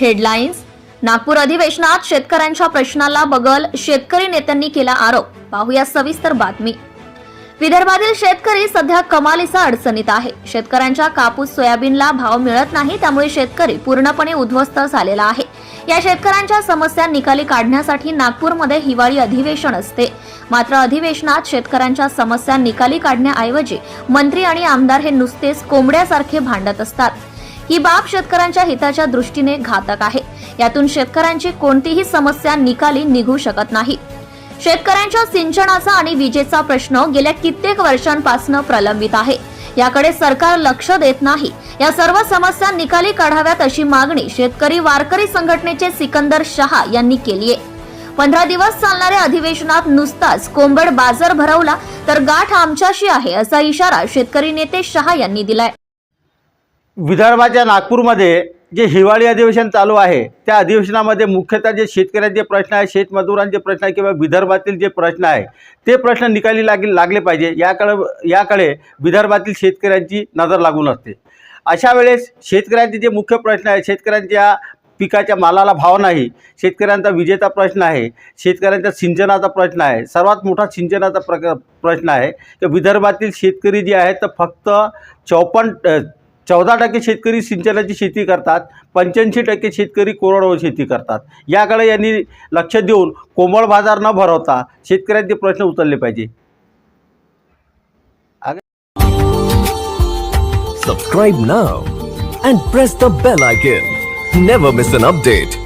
Headlines Nagpur अधिवेशनात शेतकऱ्यांच्या प्रश्नाला बगल शेतकरी नेत्यांनी केला आरोप. पाहूया सविस्तर बातमी. विदर्भातील शेतकरी सध्या कमालीचा अडचणीत आहे. शेतकऱ्यांच्या कापूस सोयाबीनला भाव मिळत नाही त्यामुळे शेतकरी पूर्णपणे उद्ध्वस्त झालेला आहे. या शेतकऱ्यांच्या समस्या निकाली काढण्यासाठी नागपूरमध्ये हिवाळी अधिवेशन असते. मात्र अधिवेशनात शेतकऱ्यांच्या समस्या निकाली काढण्याऐवजी मंत्री आणि आमदार हे नुसतेच कोंबड्यासारखे भांडत असतात. ही बाब शेतकऱ्यांच्या हिताच्या दृष्टीने घातक आहे. यातून शेतकऱ्यांची कोणतीही समस्या निकाली निघू शकत नाही. शेतकऱ्यांच्या सिंचनाचा आणि विजेचा प्रश्न गेल्या कित्येक वर्षांपासून प्रलंबित आहे. याकडे सरकार लक्ष देत नाही. या सर्व समस्या निकाली काढाव्यात अशी मागणी शेतकरी वारकरी संघटनेचे सिकंदर शहा यांनी केली आहे. पंधरा दिवस चालणाऱ्या अधिवेशनात नुसताच कोंबड बाजार भरवला तर गाठ आमच्याशी आहे असा इशारा शेतकरी नेते शहा यांनी दिलाय. विदर्भाच्या नागपूरमध्ये जे हिवाळी अधिवेशन चालू आहे त्या अधिवेशनामध्ये मुख्यतः जे शेतकऱ्यांचे प्रश्न आहे शेतमजुरांचे प्रश्न आहे किंवा विदर्भातील जे प्रश्न आहे ते प्रश्न निकाली लागले लागले पाहिजे. याकडे याकडे विदर्भातील शेतकऱ्यांची नजर लागून असते. अशा वेळेस शेतकऱ्यांचे जे मुख्य प्रश्न आहे शेतकऱ्यांच्या पिकाच्या मालाला भाव नाही शेतकऱ्यांचा विजेचा प्रश्न आहे शेतकऱ्यांचा सिंचनाचा प्रश्न आहे सर्वात मोठा सिंचनाचा प्रक प्रश्न आहे की विदर्भातील शेतकरी जे आहेत तर फक्त चौपन्न चौदा टक्के शेतकरी सिंचनाची शेती करतात पंच्याऐंशी टक्के शेतकरी कोरडवाहू शेती करतात. याकडे यांनी लक्ष देऊन कोमळ बाजार न भरवता शेतकऱ्यांचे प्रश्न उचलले पाहिजे. Subscribe now and press the bell icon never miss an update